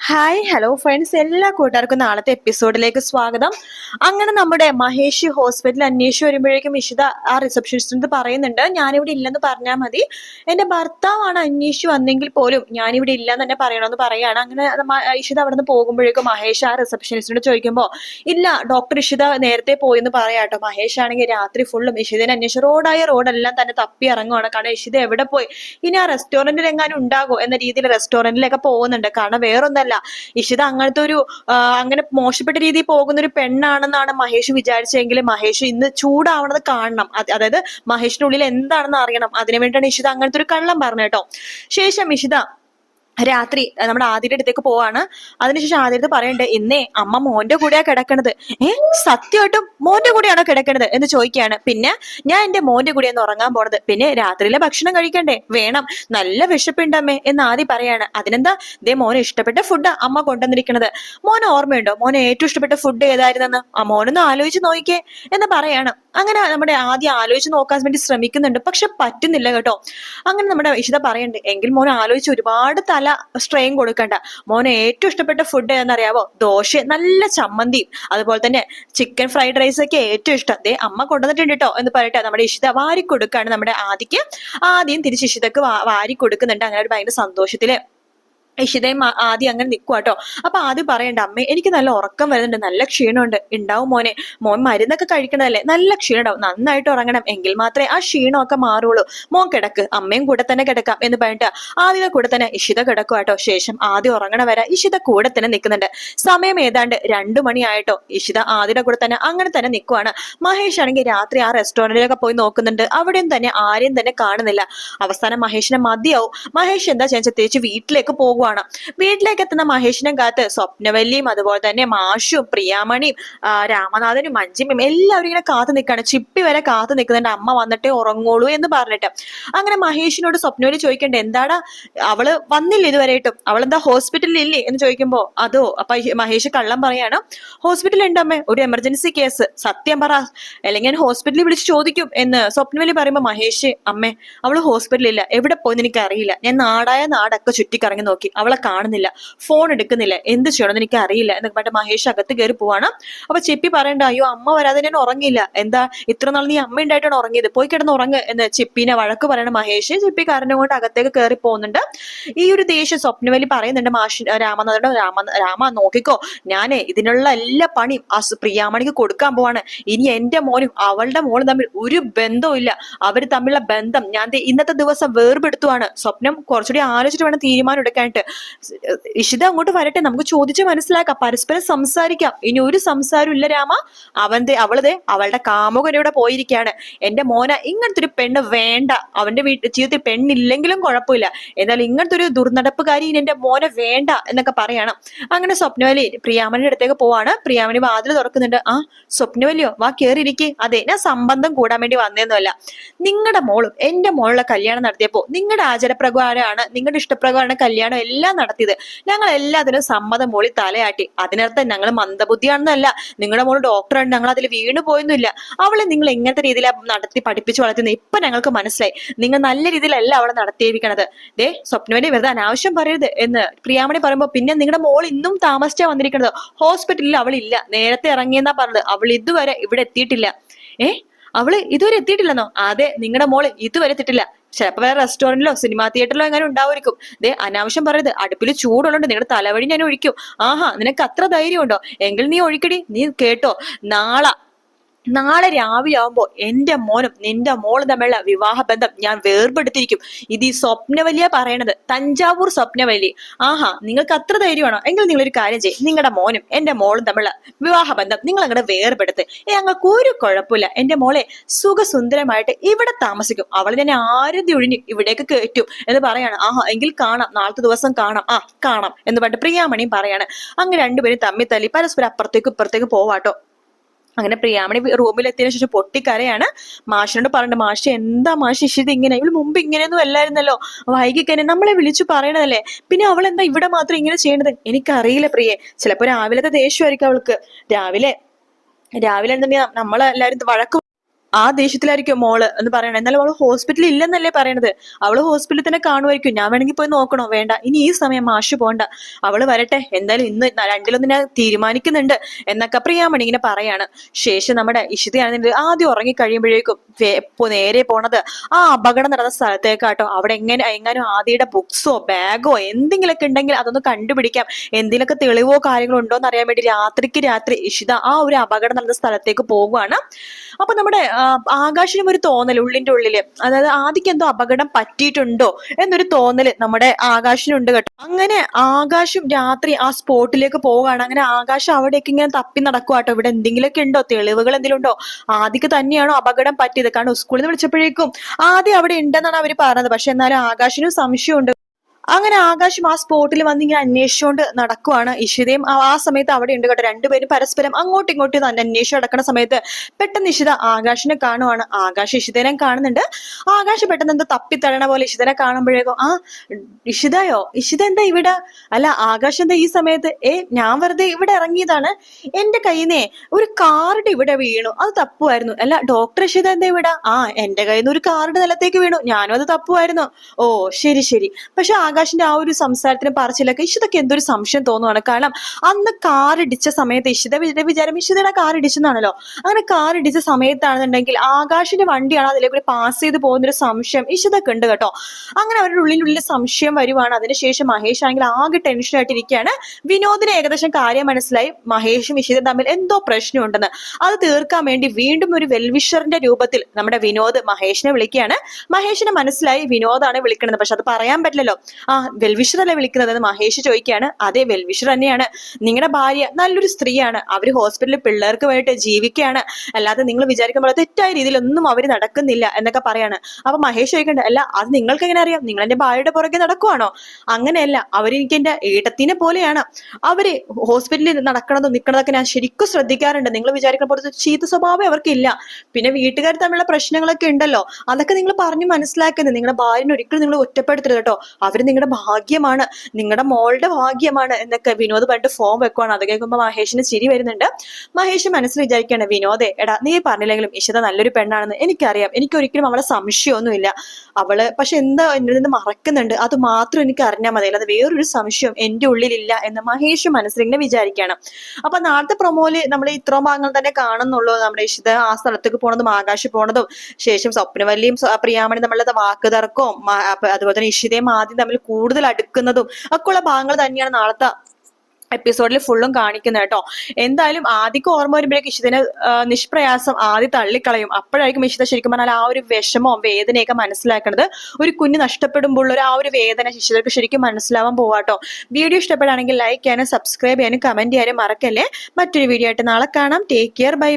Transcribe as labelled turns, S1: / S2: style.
S1: Hi hello friends എല്ലാ കൂട്ടുകാർക്കും നാളത്തെ എപ്പിസോഡിലേക്ക് സ്വാഗതം. അങ്ങനെ നമ്മുടെ മഹേഷ് ഹോസ്പിറ്റലിൽ അന്വേഷിച്ച് വരുമ്പോഴേക്കും ഇഷിത ആ റിസപ്ഷനിസ്റ്റ് പറയുന്നുണ്ട് ഞാനിവിടെ ഇല്ലെന്ന് പറഞ്ഞാൽ മതി. എന്റെ ഭർത്താവാണ് അന്വേഷിച്ച് വന്നെങ്കിൽ പോലും ഞാനിവിടെ ഇല്ലെന്ന് തന്നെ പറയണമെന്ന് പറയാണ്. അങ്ങനെ ഇഷിത അവിടെ നിന്ന് പോകുമ്പോഴേക്കും മഹേഷ് ആ റിസപ്ഷനിസ്റ്റിനോട് ചോദിക്കുമ്പോൾ ഇല്ല ഡോക്ടർ ഇഷിത നേരത്തെ പോയി പോയെന്ന് പറയാട്ടോ. മഹേഷ് ആണെങ്കിൽ രാത്രി ഫുള്ളും ഇഷിതനെ അന്വേഷിച്ച് റോഡായ റോഡെല്ലാം തന്നെ തപ്പി ഇറങ്ങുവാണ്. കാരണം ഇഷിത എവിടെ പോയി? ഇനി ആ റെസ്റ്റോറന്റിൽ എങ്ങാനും ഉണ്ടാകുമോ എന്ന രീതിയിൽ റെസ്റ്റോറന്റിലൊക്കെ പോകുന്നുണ്ട്. കാരണം വേറൊന്നല്ല ഇഷിത അങ്ങനത്തെ ഒരു അങ്ങനെ മോശപ്പെട്ട രീതിയിൽ പോകുന്ന ഒരു പെണ്ണാണെന്നാണ് മഹേഷ് വിചാരിച്ചെങ്കിൽ മഹേഷ് ഇന്ന് ചൂടാവണത് കാണണം. അതായത് മഹേഷിന്റെ ഉള്ളിൽ എന്താണെന്ന് അറിയണം. അതിനു വേണ്ടിയിട്ടാണ് ഇഷിത അങ്ങനത്തെ ഒരു കള്ളം പറഞ്ഞു കേട്ടോ. ശേഷം ഇഷിത രാത്രി നമ്മുടെ ആദ്യയുടെ അടുത്തേക്ക് പോവാണ്. അതിനുശേഷം ആദ്യത്തെ പറയണ്ടേ ഇന്നേ അമ്മ മോന്റെ കൂടെയാ കിടക്കണത്. ഏ സത്യമായിട്ടും മോന്റെ കൂടെയാണോ കിടക്കണത്? എന്ന് ചോദിക്കുകയാണ്. പിന്നെ ഞാൻ എന്റെ മോന്റെ കൂടെയാണ് ഉറങ്ങാൻ പോണത്. പിന്നെ രാത്രിയിലെ ഭക്ഷണം കഴിക്കണ്ടേ? വേണം. നല്ല വിശപ്പുണ്ടമ്മേ എന്ന് ആദ്യം പറയാണ്. അതിനെന്താ? ദേ മോനെ ഇഷ്ടപ്പെട്ട ഫുഡ് അമ്മ കൊണ്ടുവന്നിരിക്കണത്. മോനെ ഓർമ്മയുണ്ടോ? മോനെ ഏറ്റവും ഇഷ്ടപ്പെട്ട ഫുഡ് ഏതായിരുന്നെന്ന്? ആ മോനൊന്ന് ആലോചിച്ച് നോക്കിക്കേ എന്ന് പറയാണ്. അങ്ങനെ നമ്മുടെ ആദ്യം ആലോചിച്ച് നോക്കാൻ വേണ്ടി ശ്രമിക്കുന്നുണ്ട്. പക്ഷെ പറ്റുന്നില്ല കേട്ടോ. അങ്ങനെ നമ്മുടെ ഇഷിത പറയണ്ട് എങ്കിൽ മോൻ ആലോചിച്ച് ഒരുപാട് തല സ്ട്രെയിൻ കൊടുക്കണ്ട. മോന് ഏറ്റവും ഇഷ്ടപ്പെട്ട ഫുഡ് എന്നറിയാവോ ദോശ നല്ല ചമ്മന്തിയും. അതുപോലെ തന്നെ ചിക്കൻ ഫ്രൈഡ് റൈസ് ഒക്കെ ഏറ്റവും ഇഷ്ടം. ദേ അമ്മ കൊണ്ടുവന്നിട്ടുണ്ട് കേട്ടോ എന്ന് പറയട്ടെ. നമ്മുടെ ഇഷിത വാരി കൊടുക്കാണ് നമ്മുടെ ആദിക്ക്. ആദ്യം തിരിച്ച് ഇഷിതക്ക് വാരി കൊടുക്കുന്നുണ്ട് അങ്ങനെ ഒരു ഭയങ്കര സന്തോഷത്തിൽ. ഇഷിതയും ആദ്യം അങ്ങനെ നിൽക്കുക കേട്ടോ അപ്പൊ ആദ്യം പറയണ്ട അമ്മേ എനിക്ക് നല്ല ഉറക്കം വരുന്നുണ്ട് നല്ല ക്ഷീണമുണ്ട്. ഉണ്ടാവും മോനെ. മോൻ മരുന്നൊക്കെ കഴിക്കണതല്ലേ? നല്ല ക്ഷീണം ഉണ്ടാവും. നന്നായിട്ട് ഉറങ്ങണം. എങ്കിൽ മാത്രമേ ആ ക്ഷീണമൊക്കെ മാറുള്ളൂ. മോൻ കിടക്ക്. അമ്മയും കൂടെ തന്നെ കിടക്കാം എന്ന് പറഞ്ഞിട്ട് ആദ്യം കൂടെ തന്നെ ഇഷിത കിടക്കുക കേട്ടോ ശേഷം ആദ്യം ഉറങ്ങണ വരെ ഇഷിത കൂടെ തന്നെ നിൽക്കുന്നുണ്ട് സമയം ഏതാണ്ട് രണ്ടു മണിയായിട്ടോ. ഇഷിത ആദ്യയുടെ കൂടെ തന്നെ അങ്ങനെ തന്നെ നിൽക്കുവാണ് മഹേഷ് ആണെങ്കിൽ രാത്രി ആ റെസ്റ്റോറന്റിലൊക്കെ പോയി നോക്കുന്നുണ്ട്. അവിടെയും തന്നെ ആരെയും തന്നെ കാണുന്നില്ല. അവസാനം മഹേഷിനെ മതിയാവും. മഹേഷ് എന്താ ചെയ്യാൻ തിരിച്ച് വീട്ടിലേക്ക് പോകുവാണ് വീട്ടിലേക്ക് എത്തുന്ന മഹേഷിനെ കാത്ത് സ്വപ്നവല്ലിയും അതുപോലെ തന്നെ മാഷും പ്രിയാമണിയും രാമനാഥനും മഞ്ജിമയും എല്ലാവരും ഇങ്ങനെ കാത്തു നിൽക്കുകയാണ് ചിപ്പി വരെ കാത്തു നിൽക്കുന്നുണ്ട് അമ്മ വന്നിട്ടേ ഉറങ്ങുള്ളൂ എന്ന് പറഞ്ഞിട്ട്. അങ്ങനെ മഹേഷിനോട് സ്വപ്നവലി ചോദിക്കണ്ടേ എന്താടാ അവൾ വന്നില്ല ഇതുവരെയിട്ടും അവളെന്താ ഹോസ്പിറ്റലിൽ ഇല്ലേ? എന്ന് ചോദിക്കുമ്പോ അതോ അപ്പൊ മഹേഷ് കള്ളം പറയാണ് ഹോസ്പിറ്റലിൽ ഉണ്ട് അമ്മേ ഒരു എമർജൻസി കേസ്. സത്യം പറ അല്ലെങ്കിൽ ഞാൻ ഹോസ്പിറ്റലിൽ വിളിച്ച് ചോദിക്കും എന്ന് സ്വപ്നവലി പറയുമ്പോൾ മഹേഷ് അമ്മേ അവൾ ഹോസ്പിറ്റലിൽ ഇല്ല. എവിടെ പോയെന്ന് എനിക്ക് അറിയില്ല ഞാൻ നാടായ നാടൊക്കെ ചുറ്റിക്കറങ്ങി നോക്കി. അവളെ കാണുന്നില്ല ഫോൺ എടുക്കുന്നില്ല. എന്ത് ചെയ്യണമെന്ന് എനിക്ക് അറിയില്ല എന്നൊക്കെ പറഞ്ഞിട്ട് മഹേഷ് അകത്ത് കയറി പോവാണ്. അപ്പൊ ചെപ്പി പറയണ്ട അയ്യോ അമ്മ വരാതെ ഞാൻ ഉറങ്ങിയില്ല. എന്താ ഇത്ര നാൾ നീ അമ്മ ഉണ്ടായിട്ടാണ് ഉറങ്ങിയത്? പോയി കിടന്ന് ഉറങ്ങ്. എന്ന് ചെപ്പിനെ വഴക്ക് പറയണ മഹേഷ് ചെപ്പി കാരണം കൊണ്ട് അകത്തേക്ക് കയറി പോകുന്നുണ്ട്. ഈ ഒരു ദേഷ്യം സ്വപ്നവലി പറയുന്നുണ്ട് മാഷി രാമനാഥയുടെ രാമ രാമ നോക്കിക്കോ. ഞാനേ ഇതിനുള്ള എല്ലാ പണിയും ആ പ്രിയാമണിക്ക് കൊടുക്കാൻ പോവാണ്. ഇനി എന്റെ മോനും അവളുടെ മോളും തമ്മിൽ ഒരു ബന്ധവും ഇല്ല. അവർ തമ്മിലുള്ള ബന്ധം ഞാൻ ഇന്നത്തെ ദിവസം വേർപെടുത്തുവാണ്. സ്വപ്നം കുറച്ചുകൂടി ആലോചിച്ചിട്ട് വേണം തീരുമാനം എടുക്കാനായിട്ട്. ഇഷിത അങ്ങോട്ട് വരട്ടെ നമുക്ക് ചോദിച്ച് മനസ്സിലാക്കാം പരസ്പരം സംസാരിക്കാം. ഇനി ഒരു സംസാരം ഇല്ല രാമ. അവന്റെ അവളതെ അവളുടെ കാമുകനോടെ പോയിരിക്കുകയാണ്. എന്റെ മോന ഇങ്ങനത്തെ ഒരു പെണ്ണ് വേണ്ട. അവന്റെ വീട്ടിൽ ജീവിതത്തിൽ പെണ്ണില്ലെങ്കിലും കുഴപ്പമില്ല. എന്നാൽ ഇങ്ങനത്തെ ഒരു ദുർനടപ്പുകാരി ഇനി എന്റെ മോനെ വേണ്ട എന്നൊക്കെ പറയണം. അങ്ങനെ സ്വപ്നവലി പ്രിയാമണിയുടെ അടുത്തേക്ക് പോവാണ്. പ്രിയാമണി വാതിൽ തുറക്കുന്നുണ്ട്. ആ സ്വപ്നവലിയോ? വാ കേറിയിരിക്കെ. അതെ ഞാൻ സംബന്ധം കൂടാൻ വേണ്ടി വന്നേന്നുമല്ല. നിങ്ങളുടെ മോളും എന്റെ മോളുടെ കല്യാണം നടത്തിയപ്പോ നിങ്ങളുടെ ആചാരപ്രകാരമാണ് നിങ്ങളുടെ ഇഷ്ടപ്രകാരമാണ് കല്യാണം എല്ലാം നടത്തിയത്. ഞങ്ങൾ എല്ലാത്തിനും സമ്മതം പോളി തലയാട്ടി. അതിനർത്ഥം ഞങ്ങൾ മന്ദബുദ്ധിയാണെന്നല്ല. നിങ്ങളുടെ മോൾ ഡോക്ടറാണ്. ഞങ്ങൾ അതിൽ വീണു പോയൊന്നുമില്ല. അവളെ നിങ്ങൾ എങ്ങനത്തെ രീതിയിലാണ് നടത്തി പഠിപ്പിച്ചു വളർത്തുന്നത് ഇപ്പൊ ഞങ്ങൾക്ക് മനസ്സിലായി. നിങ്ങൾ നല്ല രീതിയിലല്ല അവളെ നടത്തിയിരിക്കണത്. ദേ സ്വപ്നവലി വെറുതെ അനാവശ്യം പറയരുത് എന്ന് പ്രിയാമണി പറയുമ്പോൾ പിന്നെ നിങ്ങളുടെ മോൾ ഇന്നും താമസിച്ചാ വന്നിരിക്കുന്നത് ഹോസ്പിറ്റലിൽ അവളില്ല. നേരത്തെ ഇറങ്ങിയെന്നാ പറഞ്ഞത്. അവൾ ഇതുവരെ ഇവിടെ എത്തിയിട്ടില്ല. ഏ? അവൾ ഇതുവരെ എത്തിയിട്ടില്ലെന്നോ? അതെ നിങ്ങളുടെ മോൾ ഇതുവരെ എത്തിയിട്ടില്ല. ചിലപ്പോ വേറെ റെസ്റ്റോറന്റിലോ സിനിമാ തിയേറ്ററിലോ എങ്ങനെ ഉണ്ടാവുമായിരിക്കും. ദേ അനാവശ്യം പറയരുത്. അടുപ്പിൽ ചൂടുള്ളതുകൊണ്ട് നിങ്ങളുടെ തലവഴി ഞാൻ ഒഴിക്കും. ആഹാ നിനക്ക് അത്ര ധൈര്യമുണ്ടോ? എങ്കിൽ നീ ഒഴിക്കടി. നീ കേട്ടോ നാളെ നാളെ രാവിലെ ആവുമ്പോ എന്റെ മോനും നിന്റെ മോളും തമ്മിലുള്ള വിവാഹബന്ധം ഞാൻ വേർപെടുത്തിരിക്കും. ഇത് ഈ സ്വപ്നവലിയ പറയണത്. തഞ്ചാവൂർ സ്വപ്നവലി. ആഹാ നിങ്ങൾക്ക് അത്ര ധൈര്യമാണോ എങ്കിൽ നിങ്ങളൊരു കാര്യം ചെയ്യും. നിങ്ങളുടെ മോനും എന്റെ മോളും തമ്മിലുള്ള വിവാഹബന്ധം നിങ്ങൾ അങ്ങോട്ട് വേർപെടുത്ത് ഏ ഒരു കുഴപ്പമില്ല. എന്റെ മോളെ സുഖസുന്ദരമായിട്ട് ഇവിടെ താമസിക്കും. അവൾ തന്നെ ആരും ഒഴിഞ്ഞു ഇവിടേക്ക് കയറ്റും എന്ന് പറയാണ്. ആഹാ എങ്കിൽ കാണാം. നാളത്തെ ദിവസം കാണാം. ആ കാണാം എന്ന് പറഞ്ഞിട്ട് പ്രിയാമണിയും പറയാണ്. അങ്ങനെ രണ്ടുപേരും തമ്മിൽ തല്ലി പരസ്പരം അപ്പുറത്തേക്കും ഇപ്പുറത്തേക്ക് പോവാട്ടോ. അങ്ങനെ പ്രിയാമണി റൂമിൽ എത്തിയതിനു ശേഷം പൊട്ടിക്കരയാണ്. മാഷിനോട് പറഞ്ഞു മാഷ് എന്താ മാഷ് ഇഷിത് ഇങ്ങനെ? ഇവൾ മുമ്പ് ഇങ്ങനെയൊന്നും അല്ലായിരുന്നല്ലോ. വൈകിക്കനെ നമ്മളെ വിളിച്ചു പറയണതല്ലേ. പിന്നെ അവൾ എന്താ ഇവിടെ മാത്രം ഇങ്ങനെ ചെയ്യണത്? എനിക്കറിയില്ല പ്രിയെ. ചിലപ്പോ രാവിലത്തെ ദേഷ്യമായിരിക്കും അവൾക്ക്. രാവിലെ രാവിലെ എന്താ നമ്മളെല്ലാരും വഴക്ക് ആ ദേഷ്യത്തിലായിരിക്കും മോൾ എന്ന് പറയണത് എന്നാലും അവൾ ഹോസ്പിറ്റലിൽ ഇല്ലെന്നല്ലേ പറയണത്. അവൾ ഹോസ്പിറ്റലിൽ തന്നെ കാണുമായിരിക്കും. ഞാൻ വേണമെങ്കിൽ പോയി നോക്കണോ? വേണ്ട. ഇനി ഈ സമയം മാഷ് പോണ്ട. അവൾ വരട്ടെ. എന്തായാലും ഇന്ന് രണ്ടിലൊന്നും ഞാൻ തീരുമാനിക്കുന്നുണ്ട് എന്നൊക്കെ പ്രിയാമണി ഇങ്ങനെ പറയാണ്. ശേഷം നമ്മുടെ ഇഷിതയാണെന്നുണ്ടെങ്കിൽ ആദ്യം ഉറങ്ങി കഴിയുമ്പോഴേക്കും നേരെ പോണത്. ആ അപകടം നടന്ന സ്ഥലത്തേക്കാട്ടോ. അവിടെ എങ്ങനെ എങ്ങാനും ആദ്യയുടെ ബുക്സോ ബാഗോ എന്തെങ്കിലുമൊക്കെ ഉണ്ടെങ്കിൽ അതൊന്ന് കണ്ടുപിടിക്കാം. എന്തെങ്കിലുമൊക്കെ തെളിവോ കാര്യങ്ങളോ ഉണ്ടോ എന്ന് അറിയാൻ വേണ്ടി രാത്രിക്ക് രാത്രി ഇഷിത ആ ഒരു അപകടം നടന്ന സ്ഥലത്തേക്ക് പോവുകയാണ്. അപ്പൊ നമ്മുടെ ആകാശിനും ഒരു തോന്നൽ ഉള്ളിന്റെ ഉള്ളിൽ അതായത് ആദ്യക്ക് എന്തോ അപകടം പറ്റിയിട്ടുണ്ടോ എന്നൊരു തോന്നൽ നമ്മുടെ ആകാശിനുണ്ട് കേട്ടോ. അങ്ങനെ ആകാശം രാത്രി ആ സ്പോട്ടിലേക്ക് പോവുകയാണ്. അങ്ങനെ ആകാശം അവിടേക്ക് ഇങ്ങനെ തപ്പി നടക്കുവാട്ടോ. ഇവിടെ എന്തെങ്കിലുമൊക്കെ ഉണ്ടോ? തെളിവുകൾ എന്തെങ്കിലും ഉണ്ടോ? ആദ്യക്ക് തന്നെയാണോ അപകടം പറ്റിയത്? കാരണം സ്കൂളിൽ നിന്ന് വിളിച്ചപ്പോഴേക്കും ആദ്യം അവിടെ ഉണ്ടെന്നാണ് അവർ പറഞ്ഞത്. പക്ഷെ എന്നാലും ആകാശിനും സംശയമുണ്ട്. അങ്ങനെ ആകാശം ആ സ്പോട്ടിൽ വന്ന് ഇങ്ങനെ അന്വേഷിച്ചുകൊണ്ട് നടക്കുവാണ് ഇഷിതയും. ആ സമയത്ത് അവിടെ ഉണ്ട് കേട്ടോ രണ്ടുപേരും പരസ്പരം അങ്ങോട്ടും ഇങ്ങോട്ടും അന്വേഷിച്ച് നടക്കുന്ന സമയത്ത് പെട്ടെന്ന് ഇഷിത ആകാശിനെ കാണുവാണ്. ആകാശ് ഇഷിതനെ കാണുന്നുണ്ട്. ആകാശ് പെട്ടെന്ന് എന്തോ തപ്പിത്തഴണ പോലെ ഇഷിതനെ കാണുമ്പോഴേക്കും ആ ഇഷിതയോ? ഇഷിത എന്താ ഇവിടെ? അല്ല ആകാശ് എന്താ ഈ സമയത്ത്? ഏ ഞാൻ വെറുതെ ഇവിടെ ഇറങ്ങിയതാണ്. എന്റെ കയ്യിൽ ഒരു കാർഡ് ഇവിടെ വീണു. അത് തപ്പുമായിരുന്നു അല്ല ഡോക്ടർ ഇഷിത എന്താ ഇവിടെ? ആ എന്റെ കയ്യിൽ നിന്ന് ഒരു കാർഡ് നിലത്തേക്ക് വീണു. ഞാനും അത് തപ്പുമായിരുന്നു ഓ ശരി ശരി. പക്ഷെ ആകാശിന്റെ ആ ഒരു സംസാരത്തിന് പറച്ചിലൊക്കെ ഇഷിതക്ക് എന്തൊരു സംശയം തോന്നുവാണ്. കാരണം അന്ന് കാർ ഇടിച്ച സമയത്ത് ഇഷിത വിചാ- വിചാരം ഇഷിതയുടെ കാർ ഇടിച്ചെന്നാണല്ലോ? അങ്ങനെ കാർ ഇടിച്ച സമയത്താണെന്നുണ്ടെങ്കിൽ ആകാശിന്റെ വണ്ടിയാണ് അതിലേക്ക് പാസ് ചെയ്ത് പോകുന്നൊരു സംശയം ഇഷിതൊക്കെ ഉണ്ട് കേട്ടോ. അങ്ങനെ അവരുടെ ഉള്ളിനുള്ളിൽ സംശയം വരുവാണ്. അതിനുശേഷം മഹേഷ് ആണെങ്കിൽ ആകെ ടെൻഷൻ ആയിട്ടിരിക്കുകയാണ്. വിനോദിന് ഏകദേശം കാര്യം മനസ്സിലായി. മഹേഷും ഇഷിതയും തമ്മിൽ എന്തോ പ്രശ്നമുണ്ടെന്ന്. അത് തീർക്കാൻ വേണ്ടി വീണ്ടും ഒരു വെൽവിഷറിന്റെ രൂപത്തിൽ നമ്മുടെ വിനോദ് മഹേഷിനെ വിളിക്കുകയാണ്. മഹേഷിന് മനസ്സിലായി വിനോദാണ് വിളിക്കുന്നത് പക്ഷെ അത് പറയാൻ പറ്റില്ലല്ലോ. ആ വെൽവിഷർ അല്ലേ വിളിക്കുന്നത് മഹേഷ് ചോദിക്കുകയാണ്. അതെ വെൽവിഷർ തന്നെയാണ്. നിങ്ങളുടെ ഭാര്യ നല്ലൊരു സ്ത്രീയാണ്. അവർ ഹോസ്പിറ്റലിൽ പിള്ളേർക്ക് വേണ്ടിയിട്ട് ജീവിക്കുകയാണ്. അല്ലാതെ നിങ്ങൾ വിചാരിക്കുന്ന പോലെ തെറ്റായ രീതിയിലൊന്നും അവർ നടക്കുന്നില്ല എന്നൊക്കെ പറയാണ്. അപ്പൊ മഹേഷ് ചോദിക്കണ്ട അല്ല അത് നിങ്ങൾക്ക് എങ്ങനെ അറിയാം? നിങ്ങൾ എന്റെ ഭാര്യയുടെ പുറകെ നടക്കുവാണോ? അങ്ങനെയല്ല അവരെനിക്ക് എന്റെ ഏട്ടത്തിനെ പോലെയാണ്. അവർ ഹോസ്പിറ്റലിൽ നടക്കണതും നിൽക്കണതൊക്കെ ഞാൻ ശരിക്കും ശ്രദ്ധിക്കാറുണ്ട്. നിങ്ങൾ വിചാരിക്കുന്ന പോലത്തെ ചീത്ത സ്വഭാവം അവർക്കില്ല. പിന്നെ വീട്ടുകാർ തമ്മിലുള്ള പ്രശ്നങ്ങളൊക്കെ ഉണ്ടല്ലോ. അതൊക്കെ നിങ്ങൾ പറഞ്ഞു മനസ്സിലാക്കുന്നത് നിങ്ങളുടെ ഭാര്യനെ ഒരിക്കലും നിങ്ങൾ ഒറ്റപ്പെടുത്തരുത് കേട്ടോ. അവർ നിങ്ങളുടെ ഭാഗ്യമാണ് നിങ്ങളുടെ മോളുടെ ഭാഗ്യമാണ് എന്നൊക്കെ വിനോദ് പറഞ്ഞിട്ട് ഫോം വെക്കുവാണ്. അത് കേൾക്കുമ്പോൾ മഹേഷിന് ചിരി വരുന്നുണ്ട്. മഹേഷ് മനസ്സിൽ വിചാരിക്കുകയാണ് വിനോദേ എടാ നീ പറഞ്ഞില്ലെങ്കിലും ഇഷിത നല്ലൊരു പെണ്ണാണെന്ന് എനിക്കറിയാം. എനിക്കൊരിക്കലും അവളെ സംശയമൊന്നുമില്ല. അവൾ പക്ഷെ എന്താ എന്നിൽ നിന്ന് മറക്കുന്നുണ്ട്? അത് മാത്രം എനിക്ക് അറിഞ്ഞാൽ മതി. അല്ലാതെ വേറൊരു സംശയം എന്റെ ഉള്ളിലില്ല എന്ന് മഹേഷ് മനസ്സിൽ ഇങ്ങനെ വിചാരിക്കുകയാണ്. അപ്പൊ നാളത്തെ പ്രൊമോയിൽ നമ്മൾ ഇത്രയും ഭാഗങ്ങൾ തന്നെ കാണുന്നുള്ളൂ. നമ്മുടെ ഇഷിത ആ സ്ഥലത്തേക്ക് പോണതും ആകാശ് പോണതും ശേഷം സ്വപ്നവല്ലിയും പ്രിയാമണി തമ്മിലുള്ള വാക്ക് തർക്കവും അതുപോലെ തന്നെ ഇഷിതയും ആദ്യം തമ്മിൽ കൂടുതൽ അടുക്കുന്നതും ഒക്കെ ഉള്ള ഭാഗങ്ങൾ തന്നെയാണ് നാളത്തെ എപ്പിസോഡിൽ ഫുള്ളും കാണിക്കുന്നത് കേട്ടോ. എന്തായാലും ആദ്യമൊക്കെ ഓർമ്മ വരുമ്പോഴേക്കും ഇഷിതനെ നിഷ്പ്രയാസം ആദ്യം തള്ളിക്കളയും. അപ്പോഴായിരിക്കും ഇഷിത ശരിക്കും പറഞ്ഞാൽ ആ ഒരു വിഷമവും വേദനയൊക്കെ മനസ്സിലാക്കുന്നത് ഒരു കുഞ്ഞ് നഷ്ടപ്പെടുമ്പോൾ ആ ഒരു വേദന ശിശുതർക്ക് ശരിക്കും മനസ്സിലാവാൻ പോവാട്ടോ വീഡിയോ ഇഷ്ടപ്പെടുകയാണെങ്കിൽ ലൈക്ക് ചെയ്യാനും സബ്സ്ക്രൈബ് ചെയ്യാനും കമന്റ് ചെയ്യാനും മറക്കല്ലേ? മറ്റൊരു വീഡിയോ ആയിട്ട് നാളെ കാണാം. Take care bye